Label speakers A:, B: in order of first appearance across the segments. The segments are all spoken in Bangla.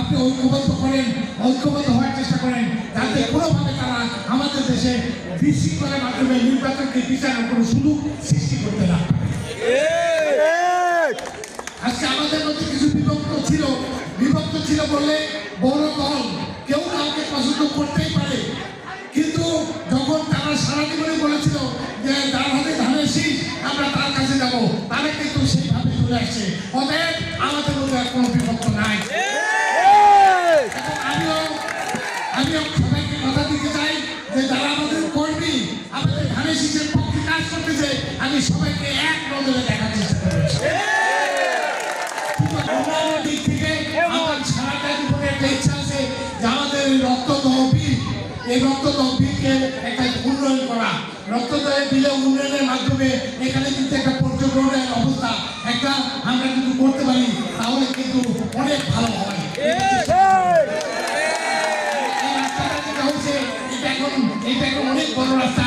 A: আপনি ঐক্যবদ্ধ করেন, ঐক্যবদ্ধ হওয়ার চেষ্টা করেন, যাতে কোনোভাবে তারা আমাদের দেশে বিশৃঙ্খলার মাধ্যমে নির্বাচনকে বিচারের কোনো সুযোগ সৃষ্টি করতে না আজকে আমাদের মধ্যে কিছু বিভক্ত ছিল। বিভক্ত ছিল বললে বড় দল কেউ কাউকে পছন্দ করতেই পারে। কিন্তু যখন তারা সারা জীবনে বলেছিল যে তার হাতে ধানের শীষ, আমরা তার কাছে যাব, তারা কিন্তু সেইভাবে চলে আসছে। অতএব আমি সবাইকে এক নজরে দেখার চেষ্টা করছি উন্নয়নের দিক থেকে আমার সারাটা জীবনে একটা ইচ্ছা আছে যে আমাদের রক্ত তহবিল এই রক্ত তহবিলকে একটা উন্নয়ন করা। রক্ত তহবিলে উন্নয়নের মাধ্যমে এখানে কিন্তু একটা পর্যটনের অবস্থা একটা আমরা কিন্তু করতে পারি তাহলে কিন্তু অনেক ভালো হয়। এটা এখন অনেক বড় রাস্তা।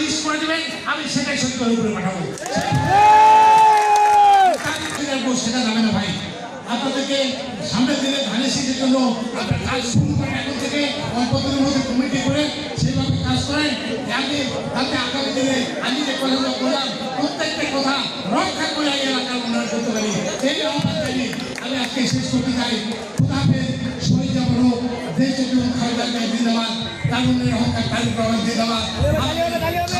A: লিস্ট করে দেবেন, আমি সেটাই সত্য করে পাঠাবো। সেটা যাবে না ভাই। আপনাদেরকে সামনের দিনে ধানের শীতের জন্য কাজ শুরু করেন এখন থেকে অল্প দিনের মধ্যে কমিটি করে সেইভাবে কাজ করেন। যাতে যাতে আগামী দিনে আমি যে কথাগুলো বললাম, প্রত্যেকটা কথা রক্ষা করে এই এলাকার উন্নয়ন করতে পারি। এই আহ্বান আমি আজকে শেষ করতে চাই। খুদাফেজ শহীদ জামানো দেশ এবং খালেদা জিন্দাবাদ তার উন্নয়ন অহংকার তারিখ রহমান জিন্দাবাদ